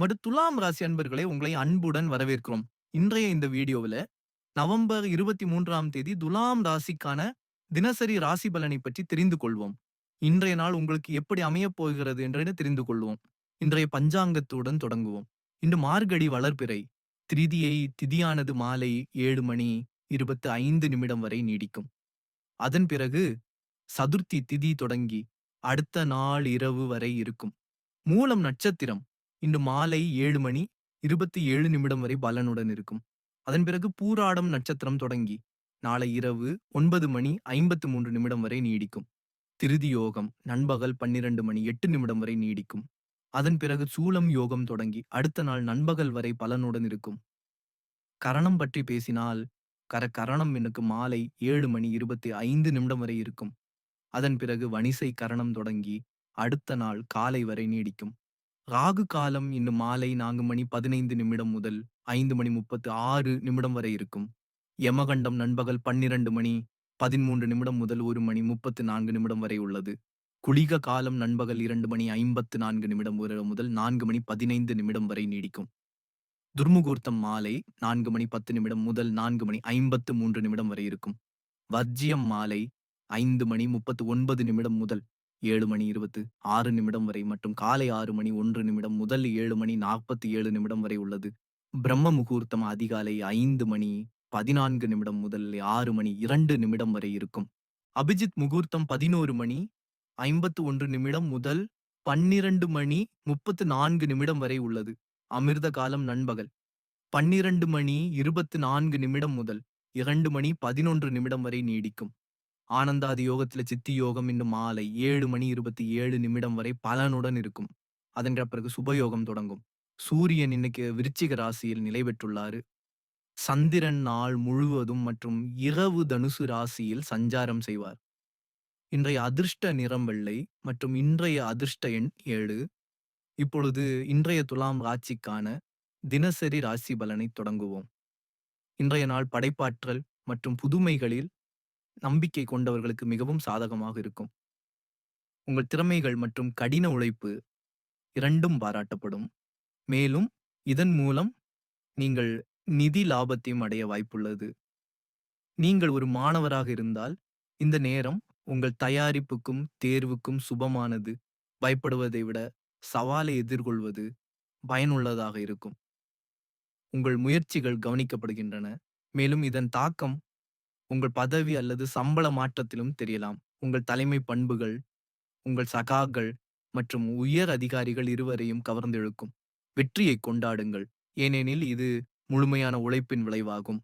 மறு துலாம் ராசி அன்பர்களே உங்களை அன்புடன் வரவேற்கிறோம். இன்றைய இந்த வீடியோவில் நவம்பர் இருபத்தி மூன்றாம் தேதி துலாம் ராசிக்கான தினசரி ராசி பலனை பற்றி தெரிந்து கொள்வோம். இன்றைய நாள் உங்களுக்கு எப்படி அமையப் போகிறது என்று தெரிந்து கொள்வோம். இன்றைய பஞ்சாங்கத்துடன் தொடங்குவோம். இன்று மார்கழி வளர்பிறை. திரிதியை திதியானது மாலை ஏழு மணி இருபத்தி ஐந்து நிமிடம் வரை நீடிக்கும். அதன் பிறகு சதுர்த்தி திதி தொடங்கி அடுத்த நாள் இரவு வரை இருக்கும். மூலம் நட்சத்திரம். இன்று மாலை ஏழு மணி இருபத்தி ஏழு நிமிடம் வரை பலனுடன் இருக்கும். அதன் பிறகு பூராடம் நட்சத்திரம் தொடங்கி நாளை இரவு ஒன்பது மணி ஐம்பத்து மூன்று நிமிடம் வரை நீடிக்கும். திருதி யோகம் நண்பகல் பன்னிரண்டு மணி எட்டு நிமிடம் வரை நீடிக்கும். அதன் பிறகு சூலம் யோகம் தொடங்கி அடுத்த நாள் நண்பகல் வரை பலனுடன் இருக்கும். கரணம் பற்றி பேசினால் கர கரணம் எனக்கு மாலை ஏழு மணி இருபத்தி ஐந்து நிமிடம் வரை இருக்கும். அதன் பிறகு வணிசை கரணம் தொடங்கி அடுத்த நாள் காலை வரை நீடிக்கும். ராகு காலம் இன்னும் மாலை நான்கு மணி பதினைந்து நிமிடம் முதல் ஐந்து மணி முப்பத்து ஆறு நிமிடம் வரை இருக்கும். யமகண்டம் நண்பகல் பன்னிரண்டு மணி பதிமூன்று நிமிடம் முதல் ஒரு மணி முப்பத்து நான்கு நிமிடம் வரை உள்ளது. குளிக காலம் நண்பகல் இரண்டு மணி ஐம்பத்து நான்கு நிமிடம் முதல் நான்கு மணி பதினைந்து நிமிடம் வரை நீடிக்கும். துர்முகூர்த்தம் மாலை நான்கு மணி பத்து நிமிடம் முதல் நான்கு மணி ஐம்பத்து மூன்று நிமிடம் வரை இருக்கும். வர்ஜியம் மாலை ஐந்து மணி முப்பத்து ஒன்பது நிமிடம் முதல் ஏழு மணி இருபத்து ஆறு நிமிடம் வரை மற்றும் காலை ஆறு மணி ஒன்று நிமிடம் முதல் ஏழு மணி நாற்பத்தி ஏழு நிமிடம் வரை உள்ளது. பிரம்ம முகூர்த்தம் அதிகாலை ஐந்து மணி பதினான்கு நிமிடம் முதல் ஆறு மணி இரண்டு நிமிடம் வரை இருக்கும். அபிஜித் முகூர்த்தம் பதினோரு மணி ஐம்பத்து ஒன்று நிமிடம் முதல் பன்னிரண்டு மணி முப்பத்து நான்கு நிமிடம் வரை உள்ளது. அமிர்த காலம் நண்பகல் பன்னிரண்டு மணி இருபத்து நான்கு நிமிடம் முதல் இரண்டு மணி பதினொன்று நிமிடம் வரை நீடிக்கும். ஆனந்தாதி யோகத்துல சித்தி யோகம் இன்னும் மாலை ஏழு மணி இருபத்தி ஏழு நிமிடம் வரை பலனுடன் இருக்கும். அதன் பிறகு சுபயோகம் தொடங்கும். சூரியன் இன்னைக்கு விருச்சிக ராசியில் நிலை பெற்றுள்ளாரு. சந்திரன் நாள் முழுவதும் மற்றும் இரவு தனுசு ராசியில் சஞ்சாரம் செய்வார். இன்றைய அதிர்ஷ்ட நிறம் வெள்ளை மற்றும் இன்றைய அதிர்ஷ்ட எண் ஏழு. இப்பொழுது இன்றைய துலாம் ராசிக்கான தினசரி ராசி பலனை தொடங்குவோம். இன்றைய நாள் படைப்பாற்றல் மற்றும் புதுமைகளில் நம்பிக்கை கொண்டவர்களுக்கு மிகவும் சாதகமாக இருக்கும். உங்கள் திறமைகள் மற்றும் கடின உழைப்பு இரண்டும் பாராட்டப்படும். மேலும் இதன் மூலம் நீங்கள் நிதி லாபத்தையும் அடைய வாய்ப்புள்ளது. நீங்கள் ஒரு மாணவராக இருந்தால் இந்த நேரம் உங்கள் தயாரிப்புக்கும் தேர்வுக்கும் சுபமானது. பயப்படுவதை விட சவாலை எதிர்கொள்வது பயனுள்ளதாக இருக்கும். உங்கள் முயற்சிகள் கவனிக்கப்படுகின்றன. மேலும் இதன் தாக்கம் உங்கள் பதவி அல்லது சம்பள மாற்றத்திலும் தெரியலாம். உங்கள் தலைமை பண்புகள் உங்கள் சகாக்கள் மற்றும் உயர் அதிகாரிகள் இருவரையும் கவர்ந்தெழுக்கும். வெற்றியை கொண்டாடுங்கள். ஏனெனில் இது முழுமையான உழைப்பின் விளைவாகும்.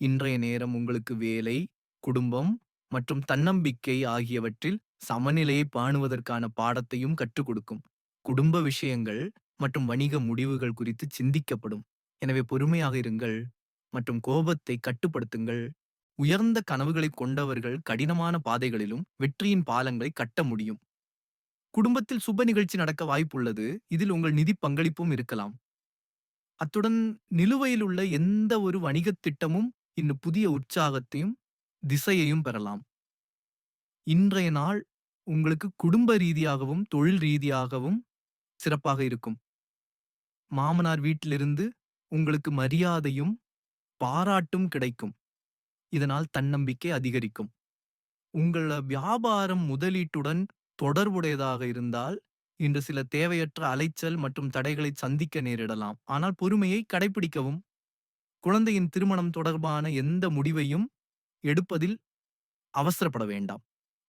இன்றைய நேரம் உங்களுக்கு வேலை குடும்பம் மற்றும் தன்னம்பிக்கை ஆகியவற்றில் சமநிலையை பாணுவதற்கான பாடத்தையும் கற்றுக் கொடுக்கும். குடும்ப விஷயங்கள் மற்றும் வணிக முடிவுகள் குறித்து சிந்திக்கப்படும். எனவே பொறுமையாக இருங்கள் மற்றும் கோபத்தை கட்டுப்படுத்துங்கள். உயர்ந்த கனவுகளை கொண்டவர்கள் கடினமான பாதைகளிலும் வெற்றியின் பாலங்களை கட்ட முடியும். குடும்பத்தில் சுப நிகழ்ச்சி நடக்க வாய்ப்புள்ளது. இதில் உங்கள் நிதி பங்களிப்பும் இருக்கலாம். அத்துடன் நிலுவையில் உள்ள எந்த ஒரு வணிகத் திட்டமும் இன்னும் புதிய உற்சாகத்தையும் திசையையும் பெறலாம். இன்றைய நாள் உங்களுக்கு குடும்ப ரீதியாகவும் தொழில் ரீதியாகவும் சிறப்பாக இருக்கும். மாமனார் வீட்டிலிருந்து உங்களுக்கு மரியாதையும் பாராட்டும் கிடைக்கும். இதனால் தன்னம்பிக்கை அதிகரிக்கும். உங்கள வியாபாரம் முதலீட்டுடன் தொடர்புடையதாக இருந்தால் இன்று சில தேவையற்ற அலைச்சல் மற்றும் தடைகளை சந்திக்க நேரிடலாம். ஆனால் பொறுமையை கடைபிடிக்கவும் குழந்தையின் திருமணம் தொடர்பான எந்த முடிவையும் எடுப்பதில் அவசரப்பட வேண்டாம்.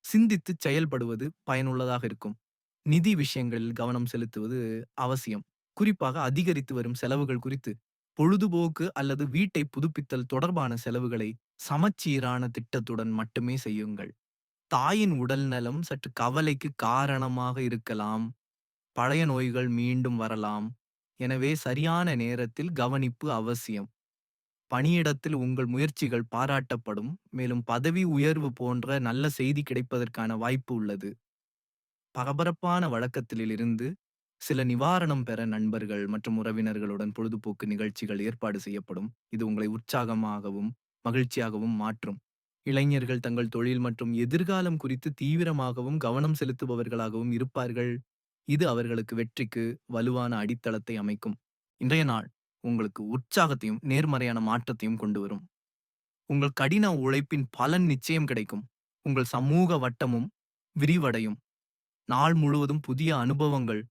சிந்தித்து செயல்படுவது பயனுள்ளதாக இருக்கும். நிதி விஷயங்களில் கவனம் செலுத்துவது அவசியம். குறிப்பாக அதிகரித்து வரும் செலவுகள் குறித்து பொழுதுபோக்கு அல்லது வீட்டை புதுப்பித்தல் தொடர்பான செலவுகளை சமச்சீரான திட்டத்துடன் மட்டுமே செய்யுங்கள். தாயின் உடல் நலம் சற்று கவலைக்கு காரணமாக இருக்கலாம். பழைய நோய்கள் மீண்டும் வரலாம். எனவே சரியான நேரத்தில் கவனிப்பு அவசியம். பணியிடத்தில் உங்கள் முயற்சிகள் பாராட்டப்படும். மேலும் பதவி உயர்வு போன்ற நல்ல செய்தி கிடைப்பதற்கான வாய்ப்பு உள்ளது. பரபரப்பான வழக்கத்திலிருந்து சில நிவாரணம் பெற நண்பர்கள் மற்றும் உறவினர்களுடன் பொழுதுபோக்கு நிகழ்ச்சிகள் ஏற்பாடு செய்யப்படும். இது உங்களை உற்சாகமாகவும் மகிழ்ச்சியாகவும் மாற்றும். இளைஞர்கள் தங்கள் தொழில் மற்றும் எதிர்காலம் குறித்து தீவிரமாகவும் கவனம் செலுத்துபவர்களாகவும் இருப்பார்கள். இது அவர்களுக்கு வெற்றிக்கு வலுவான அடித்தளத்தை அமைக்கும். இன்றைய நாள் உங்களுக்கு உற்சாகத்தையும் நேர்மறையான மாற்றத்தையும் கொண்டு வரும். உங்கள் கடின உழைப்பின் பலன் நிச்சயம் கிடைக்கும். உங்கள் சமூக வட்டமும் விரிவடையும். நாள் முழுவதும் புதிய அனுபவங்கள்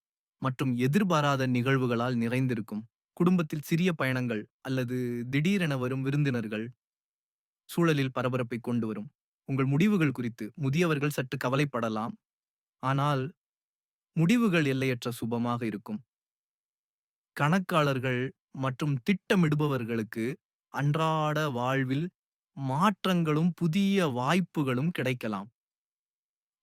மற்றும் எதிர்பாராத நிகழ்வுகளால் நிறைந்திருக்கும். குடும்பத்தில் சிறிய பயணங்கள் அல்லது திடீரென வரும் விருந்தினர்கள் சூழலில் பரபரப்பை கொண்டு வரும். உங்கள் முடிவுகள் குறித்து முதியவர்கள் சற்று கவலைப்படலாம். ஆனால் முடிவுகள் எல்லையற்ற சுபமாக இருக்கும். கணக்காளர்கள் மற்றும் திட்டமிடுபவர்களுக்கு அன்றாட வாழ்வில் மாற்றங்களும் புதிய வாய்ப்புகளும் கிடைக்கலாம்.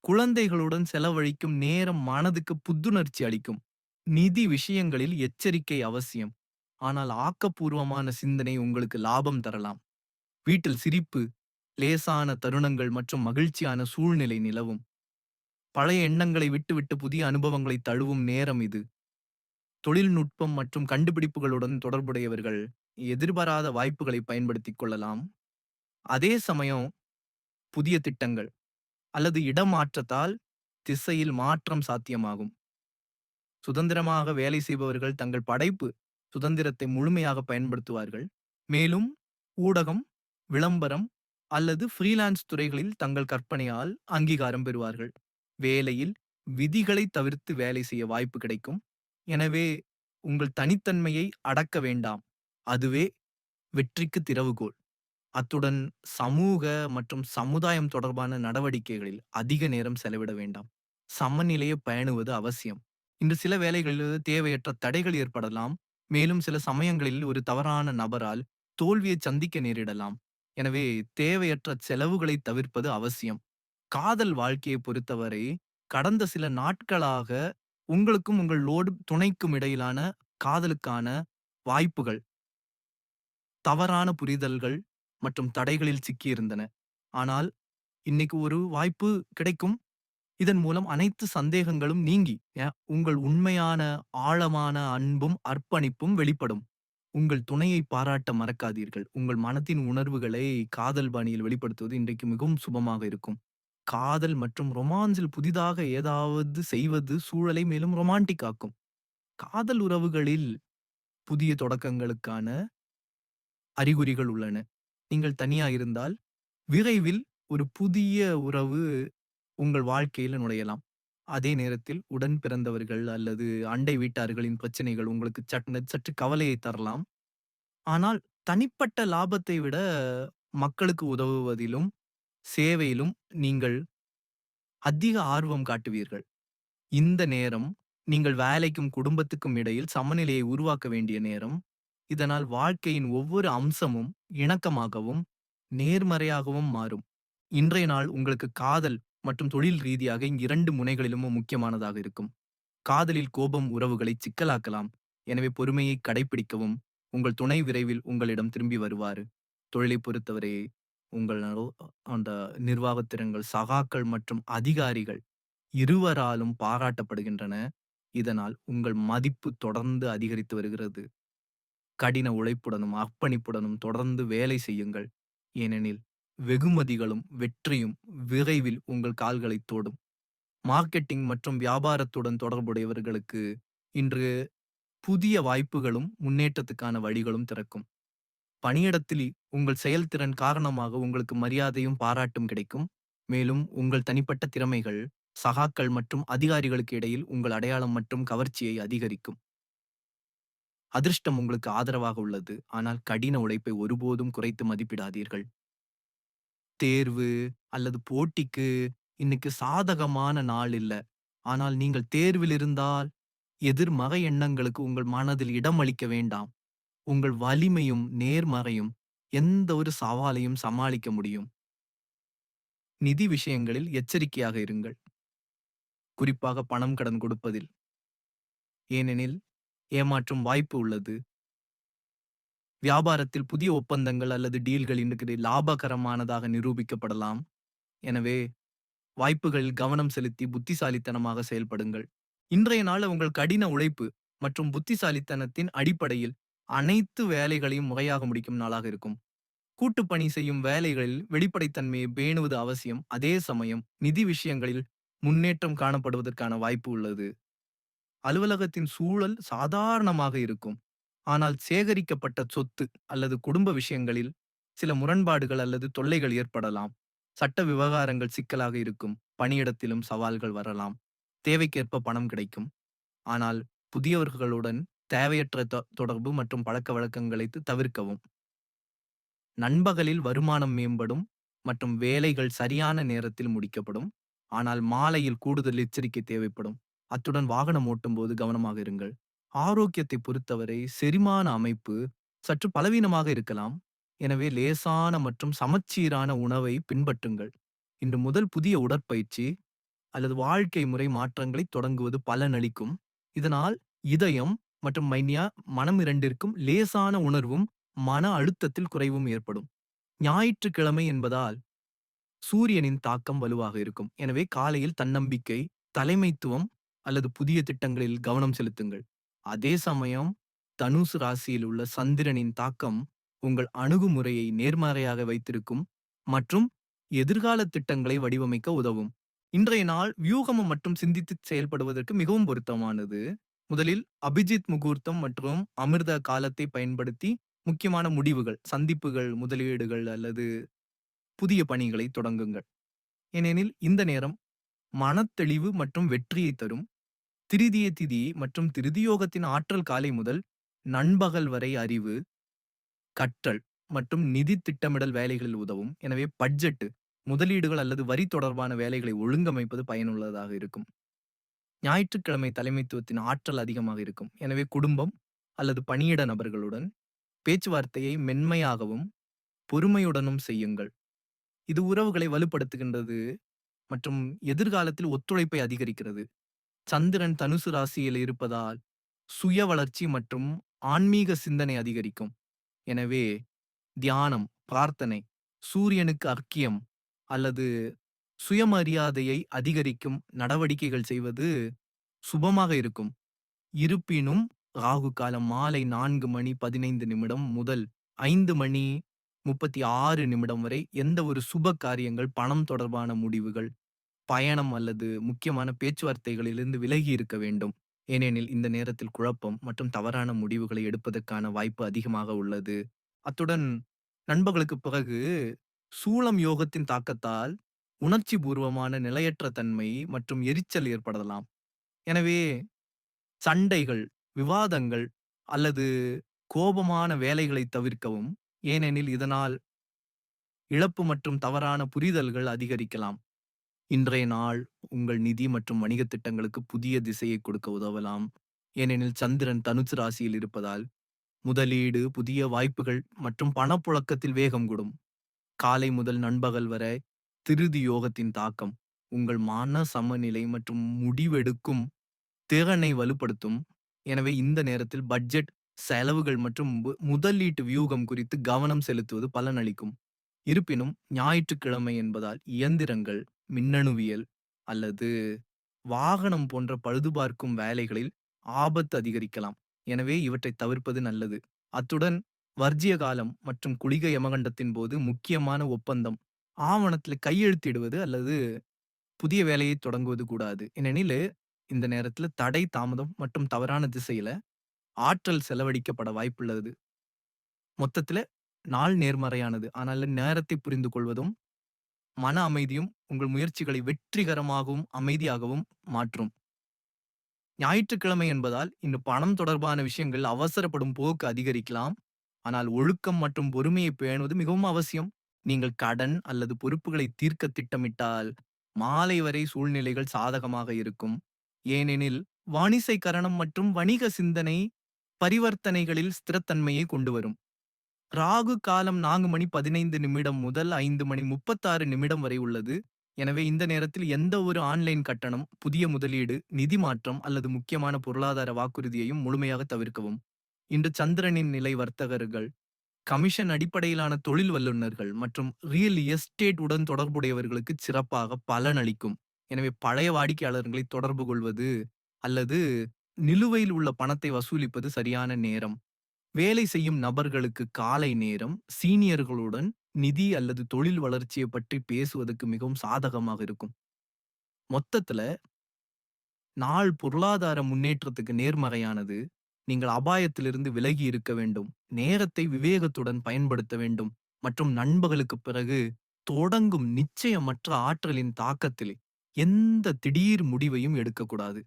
குழந்தைகளுடன் செலவழிக்கும் நேரம் மனதுக்கு புத்துணர்ச்சி அளிக்கும். நிதி விஷயங்களில் எச்சரிக்கை அவசியம். ஆனால் ஆக்கப்பூர்வமான சிந்தனை உங்களுக்கு லாபம் தரலாம். வீட்டில் சிரிப்பு லேசான தருணங்கள் மற்றும் மகிழ்ச்சியான சூழ்நிலை நிலவும். பழைய எண்ணங்களை விட்டுவிட்டு புதிய அனுபவங்களை தழுவும் நேரம் இது. தொழில்நுட்பம் மற்றும் கண்டுபிடிப்புகளுடன் தொடர்புடையவர்கள் எதிர்பாராத வாய்ப்புகளை பயன்படுத்திக் கொள்ளலாம். அதே சமயம் புதிய திட்டங்கள் அல்லது இடமாற்றத்தால் திசையில் மாற்றம் சாத்தியமாகும். சுதந்திரமாக வேலை செய்பவர்கள் தங்கள் படைப்பு சுதந்திரத்தை முழுமையாக பயன்படுத்துவார்கள். மேலும் ஊடகம் விளம்பரம் அல்லது ஃப்ரீலான்ஸ் துறைகளில் தங்கள் கற்பனையால் அங்கீகாரம் பெறுவார்கள். வேலையில் விதிகளை தவிர்த்து வேலை செய்ய வாய்ப்பு கிடைக்கும். எனவே உங்கள் தனித்தன்மையை அடக்க வேண்டாம். அதுவே வெற்றிக்கு திறவுகோல் அத்துடன் சமூக மற்றும் சமுதாயம் தொடர்பான நடவடிக்கைகளில் அதிக நேரம் செலவிட வேண்டாம். சமநிலையை பயணுவது அவசியம். இன்று சில வேலைகளில் தேவையற்ற தடைகள் ஏற்படலாம். மேலும் சில சமயங்களில் ஒரு தவறான நபரால் தோல்வியை சந்திக்க நேரிடலாம். எனவே தேவையற்ற செலவுகளை தவிர்ப்பது அவசியம். காதல் வாழ்க்கையை பொறுத்தவரை கடந்த சில நாட்களாக உங்களுக்கும் உங்கள் லோடு துணைக்கும் இடையிலான காதலுக்கான வாய்ப்புகள் தவறான புரிதல்கள் மற்றும் தடைகளில் சிக்கியிருந்தன. ஆனால் இன்னைக்கு ஒரு வாய்ப்பு கிடைக்கும். இதன் மூலம் அனைத்து சந்தேகங்களும் நீங்கி அ- உங்கள் உண்மையான ஆழமான அன்பும் அர்ப்பணிப்பும் வெளிப்படும். உங்கள் துணையை பாராட்ட மறக்காதீர்கள். உங்கள் மனத்தின் உணர்வுகளை காதல் பாணியில் வெளிப்படுத்துவது இன்றைக்கு மிகவும் சுபமாக இருக்கும். காதல் மற்றும் ரொமான்ஸில் புதிதாக ஏதாவது செய்வது சூழலை மேலும் ரொமான்டிக் ஆக்கும். காதல் உறவுகளில் புதிய தொடக்கங்களுக்கான அறிகுறிகள் உள்ளன. நீங்கள் தனியா இருந்தால் விரைவில் ஒரு புதிய உறவு உங்கள் வாழ்க்கையில நுழையலாம். அதே நேரத்தில் உடன் பிறந்தவர்கள் அல்லது அண்டை வீட்டார்களின் பிரச்சனைகள் உங்களுக்கு சற்று சற்று கவலையை தரலாம். ஆனால் தனிப்பட்ட லாபத்தை விட மக்களுக்கு உதவுவதிலும் சேவையிலும் நீங்கள் அதிக ஆர்வம் காட்டுவீர்கள். இந்த நேரம் நீங்கள் வேலைக்கும் குடும்பத்துக்கும் இடையில் சமநிலையை உருவாக்க வேண்டிய நேரம். இதனால் வாழ்க்கையின் ஒவ்வொரு அம்சமும் இணக்கமாகவும் நேர்மறையாகவும் மாறும். இன்றைய நாள் உங்களுக்கு காதல் மற்றும் தொழில் ரீதியாக இங்கு இரண்டு முனைகளிலும் முக்கியமானதாக இருக்கும். காதலில் கோபம் உறவுகளை சிக்கலாக்கலாம். எனவே பொறுமையை கடைபிடிக்கவும் உங்கள் துணை விரைவில் உங்களிடம் திரும்பி வருவார். தொழிலை பொறுத்தவரை உங்கள் அந்த நிர்வாகத்திறன்கள் சகாக்கள் மற்றும் அதிகாரிகள் இருவராலும் பாராட்டப்படுகின்றன. இதனால் உங்கள் மதிப்பு தொடர்ந்து அதிகரித்து வருகிறது. கடின உழைப்புடனும் அர்ப்பணிப்புடனும் தொடர்ந்து வேலை செய்யுங்கள். ஏனெனில் வெகுமதிகளும் வெற்றியும் விரைவில் உங்கள் கால்களை தோடும். மார்க்கெட்டிங் மற்றும் வியாபாரத்துடன் தொடர்புடையவர்களுக்கு இன்று புதிய வாய்ப்புகளும் முன்னேற்றத்துக்கான வழிகளும் திறக்கும். பணியிடத்தில் உங்கள் செயல்திறன் காரணமாக உங்களுக்கு மரியாதையும் பாராட்டும் கிடைக்கும். மேலும் உங்கள் தனிப்பட்ட திறமைகள் சகாக்கள் மற்றும் அதிகாரிகளுக்கு இடையில் உங்கள் அடையாளம் மற்றும் கவர்ச்சியை அதிகரிக்கும். அதிர்ஷ்டம் உங்களுக்கு ஆதரவாக உள்ளது. ஆனால் கடின உழைப்பை ஒருபோதும் குறைத்து மதிப்பிடாதீர்கள். தேர்வு அல்லது போட்டிக்கு இன்னைக்கு சாதகமான நாள் இல்ல. ஆனால் நீங்கள் தேர்வில் இருந்தால் எதிர்மறை எண்ணங்களுக்கு உங்கள் மனதில் இடம் அளிக்க வேண்டாம். உங்கள் வலிமையும் நேர்மறையும் எந்த ஒரு சவாலையும் சமாளிக்க முடியும். நிதி விஷயங்களில் எச்சரிக்கையாக இருங்கள். குறிப்பாக பணம் கடன் கொடுப்பதில். ஏனெனில் ஏமாற்றும் வாய்ப்பு உள்ளது. வியாபாரத்தில் புதிய ஒப்பந்தங்கள் அல்லது டீல்கள் இன்றைக்கு லாபகரமானதாக நிரூபிக்கப்படலாம். எனவே வாய்ப்புகளில் கவனம் செலுத்தி புத்திசாலித்தனமாக செயல்படுங்கள். இன்றைய நாள் உங்கள் கடின உழைப்பு மற்றும் புத்திசாலித்தனத்தின் அடிப்படையில் அனைத்து வேலைகளையும் முறையாக முடிக்கும் நாளாக இருக்கும். கூட்டுப்பணி செய்யும் வேலைகளில் வெளிப்படைத்தன்மையை பேணுவது அவசியம். அதே சமயம் நிதி விஷயங்களில் முன்னேற்றம் காணப்படுவதற்கான வாய்ப்பு உள்ளது. அலுவலகத்தின் சூழல் சாதாரணமாக இருக்கும். ஆனால் சேகரிக்கப்பட்ட சொத்து அல்லது குடும்ப விஷயங்களில் சில முரண்பாடுகள் அல்லது தொல்லைகள் ஏற்படலாம். சட்ட விவகாரங்கள் சிக்கலாக இருக்கும். பணியிடத்திலும் சவால்கள் வரலாம். தேவைக்கேற்ப பணம் கிடைக்கும். ஆனால் புதியவர்களுடன் தேவையற்ற தொடர்பு மற்றும் பழக்க வழக்கங்களை தவிர்க்கவும். நண்பகலில் வருமானம் மேம்படும் மற்றும் வேலைகள் சரியான நேரத்தில் முடிக்கப்படும். ஆனால் மாலையில் கூடுதல் எச்சரிக்கை தேவைப்படும். அத்துடன் வாகனம் ஓட்டும்போது கவனமாக இருங்கள். ஆரோக்கியத்தை பொறுத்தவரை செரிமான அமைப்பு சற்று பலவீனமாக இருக்கலாம். எனவே லேசான மற்றும் சமச்சீரான உணவை பின்பற்றுங்கள். இன்று முதல் புதிய உடற்பயிற்சி அல்லது வாழ்க்கை முறை மாற்றங்களை தொடங்குவது பலனளிக்கும். இதனால் இதயம் மற்றும் மைனியா மனம் இரண்டிற்கும் லேசான உணர்வும் மன அழுத்தத்தில் குறைவும் ஏற்படும். ஞாயிற்றுக்கிழமை என்பதால் சூரியனின் தாக்கம் வலுவாக இருக்கும். எனவே காலையில் தன்னம்பிக்கை, தலைமைத்துவம் அல்லது புதிய திட்டங்களில் கவனம் செலுத்துங்கள். அதே சமயம் தனுசு ராசியில் உள்ள சந்திரனின் தாக்கம் உங்கள் அணுகுமுறையை நேர்மறையாக வைத்திருக்கும் மற்றும் எதிர்கால திட்டங்களை வடிவமைக்க உதவும். இன்றைய நாள் வியூகமும் மற்றும் சிந்தித்து செயல்படுவதற்கு மிகவும் பொருத்தமானது. முதலில் அபிஜித் முகூர்த்தம் மற்றும் அமிர்த காலத்தை பயன்படுத்தி முக்கியமான முடிவுகள், சந்திப்புகள், முதலீடுகள் அல்லது புதிய பணிகளை தொடங்குங்கள். ஏனெனில் இந்த நேரம் மனத்தெளிவு மற்றும் வெற்றியை தரும். திருதிய திதி மற்றும் திருதியோகத்தின் ஆற்றல் காலை முதல் நண்பகல் வரை அறிவு, கற்றல் மற்றும் நிதி திட்டமிடல் வேலைகளில் உதவும். எனவே பட்ஜெட்டு முதலீடுகள் அல்லது வரி தொடர்பான வேலைகளை ஒழுங்கமைப்பது பயனுள்ளதாக இருக்கும். ஞாயிற்றுக்கிழமை தலைமைத்துவத்தின் ஆற்றல் அதிகமாக இருக்கும். எனவே குடும்பம் அல்லது பணியிட நபர்களுடன் பேச்சுவார்த்தையை மென்மையாகவும் பொறுமையுடனும் செய்யுங்கள். இது உறவுகளை வலுப்படுத்துகின்றது மற்றும் எதிர்காலத்தில் ஒத்துழைப்பை அதிகரிக்கிறது. சந்திரன் தனுசு ராசியில் இருப்பதால் சுய வளர்ச்சி மற்றும் ஆன்மீக சிந்தனை அதிகரிக்கும். எனவே தியானம், பிரார்த்தனை, சூரியனுக்கு அர்க்கியம் அல்லது சுயமரியாதையை அதிகரிக்கும் நடவடிக்கைகள் செய்வது சுபமாக இருக்கும். இருப்பினும் ராகு காலம் மாலை நான்கு மணி பதினைந்து நிமிடம் முதல் ஐந்து மணி முப்பத்தி ஆறு நிமிடம் வரை எந்த ஒரு சுப காரியங்கள், பணம் தொடர்பான முடிவுகள், பயணம் அல்லது முக்கியமான பேச்சுவார்த்தைகளிலிருந்து விலகி இருக்க வேண்டும். ஏனெனில் இந்த நேரத்தில் குழப்பம் மற்றும் தவறான முடிவுகளை எடுப்பதற்கான வாய்ப்பு அதிகமாக உள்ளது. அத்துடன் நண்பர்களுக்கு பிறகு சூலம் யோகத்தின் தாக்கத்தால் உணர்ச்சி பூர்வமான நிலையற்ற தன்மை மற்றும் எரிச்சல் ஏற்படலாம். எனவே சண்டைகள், விவாதங்கள் அல்லது கோபமான வேலைகளை தவிர்க்கவும். ஏனெனில் இதனால் இழப்பு மற்றும் தவறான புரிதல்கள் அதிகரிக்கலாம். இன்றைய நாள் உங்கள் நிதி மற்றும் வணிக திட்டங்களுக்கு புதிய திசையை கொடுக்க உதவலாம். ஏனெனில் சந்திரன் தனுசு ராசியில் இருப்பதால் முதலீடு, புதிய வாய்ப்புகள் மற்றும் பணப்புழக்கத்தில் வேகம் கூடும். காலை முதல் நண்பகல் வரை திருதி யோகத்தின் தாக்கம் உங்கள் மன சமநிலை மற்றும் முடிவெடுக்கும் திறனை வலுப்படுத்தும். எனவே இந்த நேரத்தில் பட்ஜெட், செலவுகள் மற்றும் முதலீட்டு வியூகம் குறித்து கவனம் செலுத்துவது பலனளிக்கும். இருப்பினும் ஞாயிற்றுக்கிழமை என்பதால் இயந்திரங்கள், மின்னணுவியல் அல்லது வாகனம் போன்ற பழுதுபார்க்கும் வேலைகளில் ஆபத்து அதிகரிக்கலாம். எனவே இவற்றை தவிர்ப்பது நல்லது. அத்துடன் வர்ஜிய காலம் மற்றும் குளிக யமகண்டத்தின் போது முக்கியமான ஒப்பந்தம், ஆவணத்தில் கையெழுத்திடுவது அல்லது புதிய வேலையை தொடங்குவது கூடாது. ஏனெனில் இந்த நேரத்துல தடை, தாமதம் மற்றும் தவறான திசையில ஆற்றல் செலவழிக்கப்பட வாய்ப்புள்ளது. மொத்தத்துல நாள் நேர்மறையானது. ஆனால் நேரத்தை புரிந்து கொள்வதும், மன அமைதியும் உங்கள் முயற்சிகளை வெற்றிகரமாகவும், அமைதியாகவும் மாற்றும். ஞாயிற்றுக்கிழமை என்பதால் இன்று பணம் தொடர்பான விஷயங்கள் அவசரப்படும் போக்கு அதிகரிக்கலாம். ஆனால் ஒழுக்கம் மற்றும் பொறுமையை பேணுவது மிகவும் அவசியம். நீங்கள் கடன் அல்லது பொறுப்புகளை தீர்க்க திட்டமிட்டால் மாலை வரை சூழ்நிலைகள் சாதகமாக இருக்கும். ஏனெனில் வாணிசை கரணம் மற்றும் வணிக சிந்தனை பரிவர்த்தனைகளில் ஸ்திரத்தன்மையை கொண்டு வரும். ராகு காலம் நான்கு மணி பதினைந்து நிமிடம் முதல் ஐந்து மணி முப்பத்தாறு நிமிடம் வரை உள்ளது. எனவே இந்த நேரத்தில் எந்த ஒரு ஆன்லைன் கட்டணம், புதிய முதலீடு, நிதி மாற்றம் அல்லது முக்கியமான பொருளாதார வாக்குறுதியையும் முழுமையாக தவிர்க்கவும். இன்று சந்திரனின் நிலை வர்த்தகர்கள், கமிஷன் அடிப்படையிலான தொழில் வல்லுநர்கள் மற்றும் ரியல் எஸ்டேட் உடன் தொடர்புடையவர்களுக்கு சிறப்பாக பலனளிக்கும். எனவே பழைய வாடிக்கையாளர்களை தொடர்பு கொள்வது அல்லது நிலுவையில் உள்ள பணத்தை வசூலிப்பது சரியான நேரம். வேலை செய்யும் நபர்களுக்கு காலை நேரம் சீனியர்களுடன் நிதி அல்லது தொழில் வளர்ச்சியை பற்றி பேசுவதற்கு மிகவும் சாதகமாக இருக்கும். மொத்தத்துல நாள் பொருளாதார முன்னேற்றத்துக்கு நேர்மறையானது. நீங்கள் அபாயத்திலிருந்து விலகி இருக்க வேண்டும். நேரத்தை விவேகத்துடன் பயன்படுத்த வேண்டும். மற்றும் நண்பர்களுக்குப் பிறகு தொடங்கும் நிச்சயமற்ற ஆற்றலின் தாக்கத்தில் எந்த திடீர் முடிவையும் எடுக்கக்கூடாது.